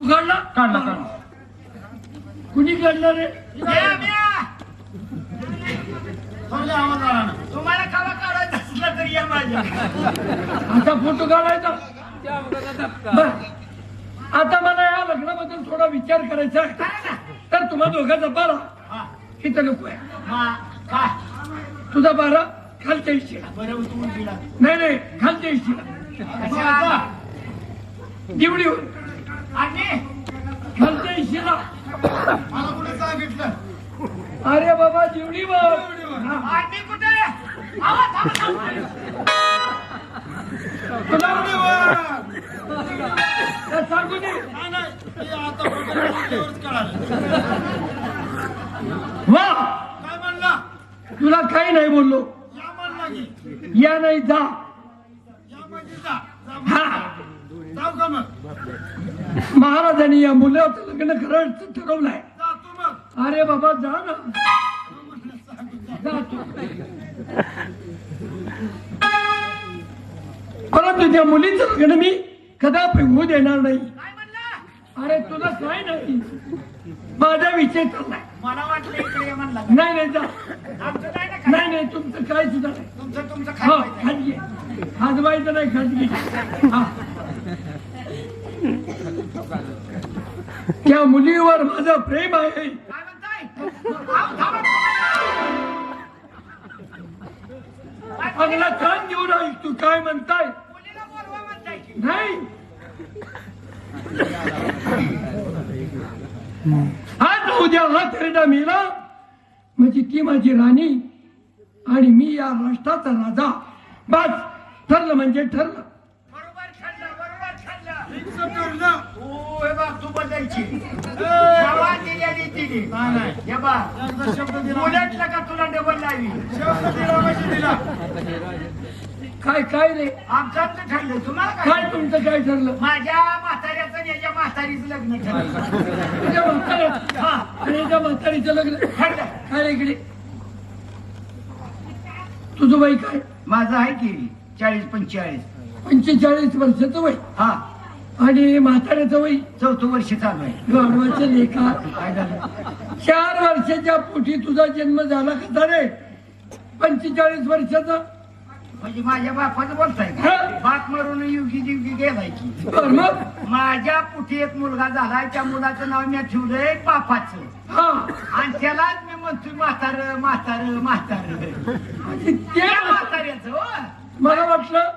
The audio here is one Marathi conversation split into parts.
उघडला? काढला, काढला. कुणी काढला रे? चांगले आवाज आला ना. तुम्हाला कावा काढायचं असलं तरी या माझ्या. आता फोटो काढायचा? बर. आता मला या लग्नाबद्दल थोडा विचार करायचा आहे. तर तुम्हा दोघांचा बारा. हा. इथं नको आहे. तुझा बारा खालच्या इशीला दिला नाही नाही खालच्या इशीला दिवडीवर. आणि मला कुठे सांगितलं अरे बाबा हा. आणि कुठे आवाज आवाज, आवाज. तुला सांगू दे नाही. आता फक्त बोलल्यावरच कळालं. वा काय म्हणला तुला काही नाही बोललो या म्हणला की या नाही जा या म्हणजे जा जा हा म्हणला. महाराजांनी या मुलाचं लग्न करायचं ठरवलंय. अरे बाबा जा ना. परंतु त्या मुलीचं लग्न मी कदापि होऊ देणार नाही. काय अरे तुला काय नाही? माझा विषय चाललाय. मला वाटलं इकडे ये म्हणला. नाही नाही जा. आमचं नाही ना काय नाही नाही तुमचं काय सुद्धा नाही. तुमचं तुमचं खाजवायचं नाही खाजगी. हा. त्या मुलीवर माझं प्रेम आहे. अगला कान घेऊन राहील तू काय म्हणताय? नाही. आज उद्या हा थेरडा मेला. म्हणजे ती माझी राणी आणि मी या राष्ट्राचा राजा. बस ठरलं म्हणजे ठरलं बरोबर ठरलं बरोबर ठरलं इथं ठरलं. तू हे बघ तू बदलची जेव्हा दिलेली दिली नाही नाही. हे बघ एकदा शब्द दिला. उलटलं का तुला डबल लावी? शब्द दिला म्हणजे दिला. काय काय रे? आमचं आमचं ठरलं तुम्हाला काय काय तुमचं काय ठरलं? माझ्या म्हाताऱ्याचं आणि याच्या म्हातारीचं लग्न ठरलं. तुझ्या म्हाताऱ्या हा आणि त्या म्हातारीचं लग्न. ठरलं. काय रे इकडे? तुझं वय काय? माझं आहे की चाळीस पंचेचाळीस. पंचेचाळीस वर्षाचं वय. हा. आणि म्हाताऱ्याचं वय चौथं वर्ष चालू आहे. लेखा. काय झालं? चार वर्षाच्या पोटी तुझा जन्म झाला कसा रे? पंचेचाळीस वर्षाचा. म्हणजे माझ्या बापाचं बोलताय हा. का बाप मरून युगी जिवगी गेलाय की बर मग? माझ्या पुठी एक मुलगा झालाय त्या मुलाचं नाव मी ठेवलंय बापाचं. हा. आणि त्यालाच मी म्हणतोय म्हातार म्हातार म्हातार. आणि ते त्या म्हाताऱ्याचं हो. मला वाटलं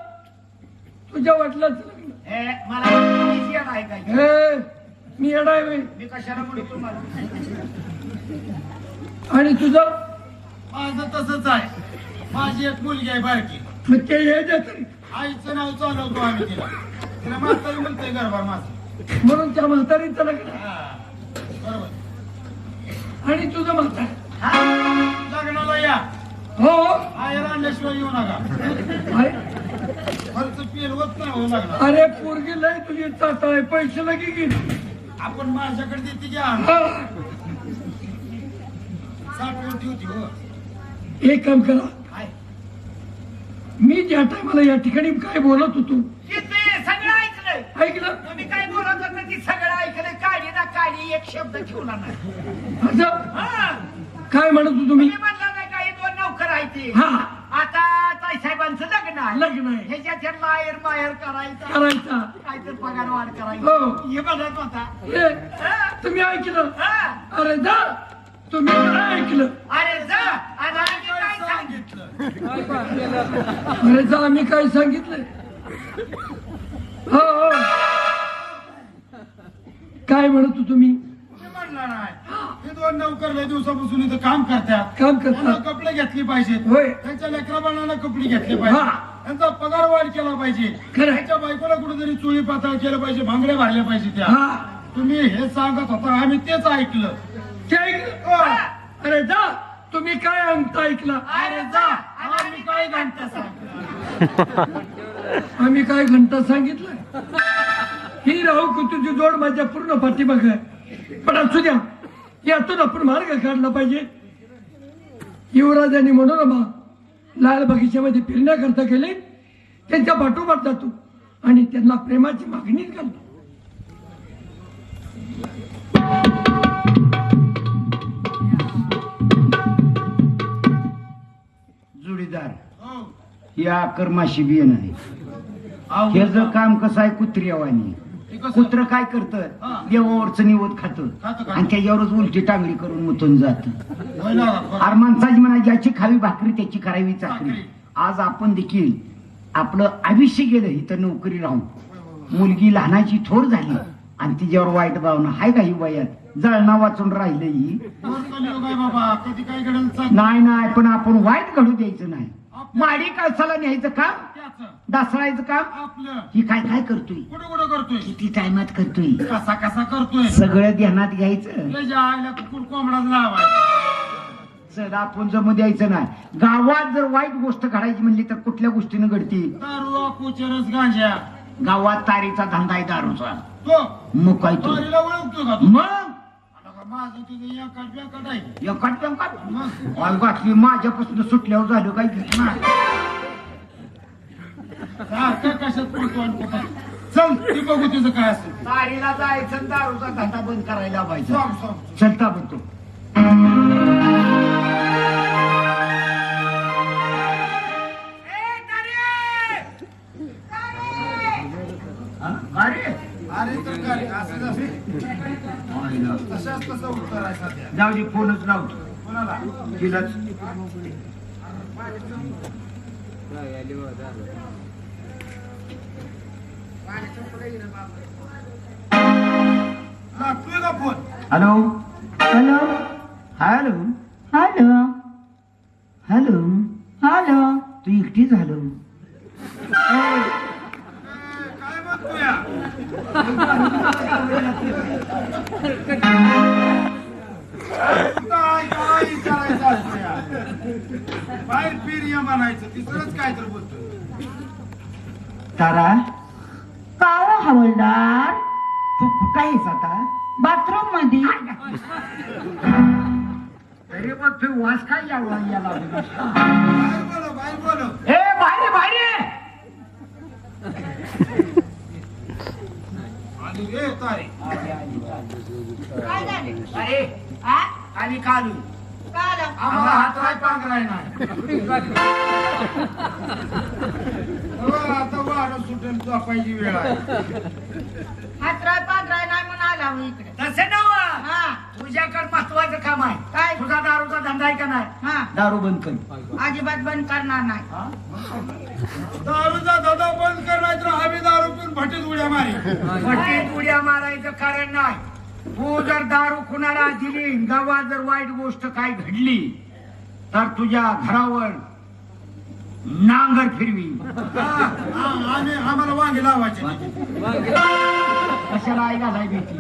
तुझ्या वाटलं हे, मला आहे काय? हे मी वय मी कशाला आणि तुझं? माझं तसंच आहे. माझी एक मुलगी आहे बारकी. मग ते यायचं तरी. आईचं नाव चालवतो आम्ही तिला. तिला म्हातारी म्हणतोय गरबार माझं. म्हणून त्या म्हातारीचं लग्न. हा. बरोबर. आणि तुझं म्हातार? लग्नाला या. हो. आईला आणल्याशिवाय येऊ नका. आहे. खर्च पेलवत नाही हो अरे पोरगी लय तुझी चाट आहे पैसे लगे की आपण माझ्याकडे देते घ्या हा. साठवून ठेवते हो. एक काम करा. मी ज्या टायमाला या ठिकाणी काय बोलत होतो ते ते सगळं ऐकलंय. ऐकलं? तुम्ही काय बोलत होता ते सगळं ऐकलं काढी ना काढी. एक शब्द ठेवला नाही. असं? हा. काय म्हणत होतो मी म्हणला नाही काही दोन नौकर आहे ते. हा. आता ताईसाहेबांचं लग्न आहे लग्न. आहे ह्याच्यात लायर मायर करायचा. करायचा. काहीतरी पगार वाढ हो. करायची. हे. म्हणत होता हे, हा? तुम्ही ऐकलं? हा? अरे जा. तुम्ही ऐकलं. अरे जा. आणि आम्ही काय सांगितलं? सांगितलं अरे जा मी काय सांगितलंय? हो हो. काय म्हणत तुम्ही? मी म्हणणार नाही हे दोन नौकर लय दिवसापासून इथं काम करतात. काम त्यांना करतात कपडे घेतले पाहिजेत. होय. त्यांच्या लेकरा बाळांना कपडे घेतले पाहिजे हा. त्यांचा पगार वाढ केला पाहिजे. खरंय. त्यांच्या बायकोला कुठेतरी चोळी पातळ केलं पाहिजे भांगड्या भरल्या पाहिजे त्या. हा. तुम्ही हे सांगत होता आम्ही तेच ऐकलं. ते हो. अरे जा तुम्ही काय अंत ऐकला? अरे जा आम्ही काय घंटा सांगितलं? आम्ही काय घंटा सांगितलं? ही राहू की तुझी जोड माझ्या पूर्ण पाठीमाग. आहे पण असू द्या. यातून आपण मार्ग काढला पाहिजे. युवराजांनी मनोरमा लाल बगीच्यामध्ये फिरण्याकरता गेले त्यांच्या पाठोपाठ जातो आणि त्यांना प्रेमाची मागणी करतो. या ही आकर्माशी बियन आहे काम कसं आहे कुत्रीवानी कुत्र काय करतं. देवावरच निवत खातं? आणि त्याच्यावरच उलटी टांगडी करून मुतून जात. अरे माणसाची म्हणा ज्याची खावी भाकरी त्याची करावी चाकरी चाकरी. आज आपण देखील आपलं आयुष्य गेलं इथं नोकरी राहून. मुलगी लहानाची थोर झाली आणि तिच्यावर वाईट भावना. हाय का ही वयात? जळणा वाचून राहिलं ही. बाबा कधी काय घडेल. नाही नाही पण आपण वाईट घडू द्यायचं नाही. माडी कळसाला न्यायचं काम? त्याचं. डासळायचं काम? आपलं. ही काय काय करतोय? कुठं कुठं करतोय? किती टायमात करतोय? कसा कसा करतोय? सगळं ध्यानात घ्यायचं. त्याच्या आईला कुकुर कोंबडाच लावायचा. चल आपण जमू द्यायचं नाही. गावात जर वाईट गोष्ट घडायची म्हणली तर कुठल्या गोष्टीनं घडते दारू अकुचरस गांजा. गावात तारीचा धंदा आहे दारूचा. तो. मग काय तो? मग? माझं तिथं आहे एकट मग घातली माझ्यापासून सुटल्यावर झालं काय ना सारखं कशात पडतो आणि कुठं? चल. ती बघू तिचं काय असेल. तारीला जायचं आणि दारूचा धंदा बंद करायला पाहिजे सॉंग सॉंग चलता अरे अरे तर काय असं असं तशाच तसं उत्तर आहे सध्या. जाऊ दे फोनच लावतो कोणाला? तिलाच. लागतोय का phone? Hello? Hello? Hello? Hello? Hello? Hello? तू एकटी झालो. काय काय विचारायचं असतं या? बाहेर पीर म्हणायचं तिसरंच काय तर बोलतोय तारा काळ हवलदार तू कुठं आहेस आता? बाथरूममध्ये तरी मग तू वास काय यावा याला? बाहेर बोलो बाहेर बोलो ए बाहेर बाहेर आणि रे तारे काय झालं? अरे हा? आणि कालू काय आलं? आम्हाला हातराय पांघराय नाही. हो, आता वाढ सुटेल झोपायची वेळ आहे. हातराय पांघराय नाही म्हणून आला हो इकडे. तसं नव हा. तुझ्याकडे महत्वाचं काम आहे. काय? तुझा दारूचा धंदा आहे का नाही? हा. दारू बंद कर. अजिबात बंद करणार नाही. दारूचा धंदा बंद करणार तर आम्ही दारू पिऊन भटीत उड्या मारी. भट्टीत उड्या मारायचं कारण नाही. तू जर दारू कुणाला दिली गावात जर वाईट गोष्ट काय घडली तर तुझ्या घरावर नांगर फिरवी. हा, हा, आम्ही आम्हाला वांगे लावायचे. कशाला घालाय भीती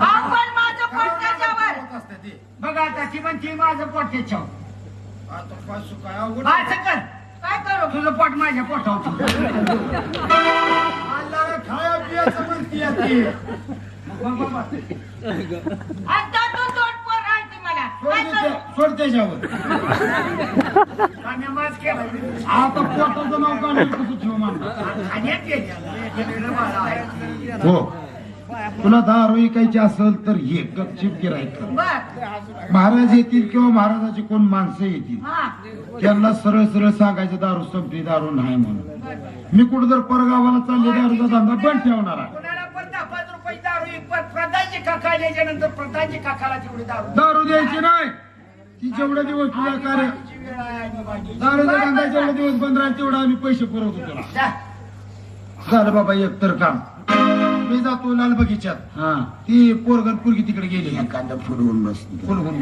आपण माझं बघा आता ती म्हणते माझं पोट त्याच्यावर आता पाचशे काय अवघड असं कर. काय करू? तुझं पोट माझ्या पोटावर आल्याला खाया पियाचं म्हणती आहे ती. आता तू तोड पोर राहते मला सोड काय त्याच्यावर. केलं. आता पोटाचं नाव काढून कसं ठेव. हो. तुला दारू विकायची असेल तर ये गपचिप गिरायक महाराज येतील किंवा महाराजाची कोण माणसं येतील? त्यांना सरळ सरळ सांगायचं दारू संपली दारू नाही म्हणून. मी कुठं जर परगावाला चालले दारूचा धंदा बंद ठेवणार आहे. दारू द्यायची नाही. ती जेवढे दिवस तुझ्या कार्य दारूचा धंदा जेवढे दिवस बंद राहील तेवढा आम्ही पैसे पुरवतो तुला. झालं बाबा एक तर काम. मी जातो लाल बगीच्यात हा. ती पोरगण पोरगी तिकडे गेली एखादं फुडवून बसली. फुलगुन